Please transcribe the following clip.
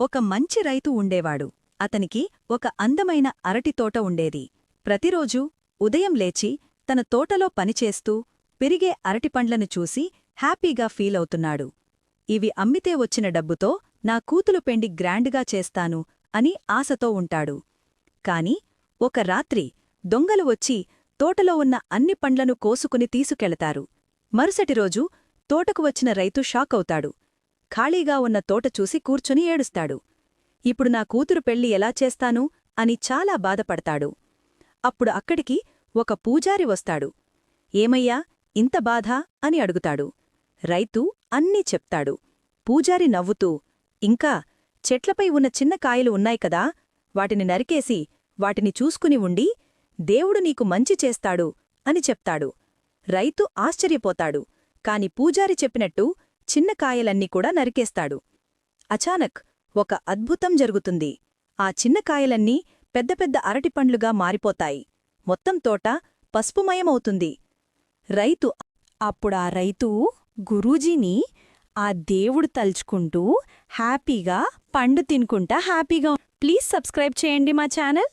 ఒక మంచి రైతు ఉండేవాడు. అతనికి ఒక అందమైన అరటితోట ఉండేది. ప్రతిరోజూ ఉదయం లేచి తన తోటలో పనిచేస్తూ పెరిగే అరటిపండ్లను చూసి హ్యాపీగా ఫీలవుతున్నాడు ఇవి అమ్మితే వచ్చిన డబ్బుతో నా కూతులు పెండి గ్రాండ్గా చేస్తాను అని ఆశతో ఉంటాడు. కాని ఒక రాత్రి దొంగలు వచ్చి తోటలో ఉన్న అన్ని పండ్లను కోసుకుని తీసుకెళతారు. మరుసటి రోజు తోటకు వచ్చిన రైతు షాకవుతాడు ఖాళీగా ఉన్న తోట చూసి కూర్చుని ఏడుస్తాడు. ఇప్పుడు నా కూతురు పెళ్ళి ఎలా చేస్తాను? అని చాలా బాధపడతాడు. అప్పుడు అక్కడికి ఒక పూజారి వస్తాడు. ఏమయ్యా ఇంత బాధ? అని అడుగుతాడు. రైతు అన్నీ చెప్తాడు. పూజారి నవ్వుతూ ఇంకా చెట్లపై ఉన్న చిన్న కాయలు ఉన్నాయి కదా? వాటిని నరికేసి వాటిని చూసుకుని ఉండి దేవుడు నీకు మంచి చేస్తాడు అని చెప్తాడు. రైతు ఆశ్చర్యపోతాడు. కాని పూజారి చెప్పినట్టు చిన్న కాయలన్నీ కూడా నరికేస్తాడు. అచానక్ ఒక అద్భుతం జరుగుతుంది. ఆ చిన్న కాయలన్నీ పెద్ద పెద్ద అరటిపండ్లుగా మారిపోతాయి. మొత్తం తోట పసుపుమయమవుతుంది. రైతు అప్పుడా రైతు గురూజీని ఆ దేవుడు తలుచుకుంటూ హ్యాపీగా పండు తినుకుంటా హ్యాపీగా ప్లీజ్ సబ్స్క్రైబ్ చేయండి మా ఛానల్.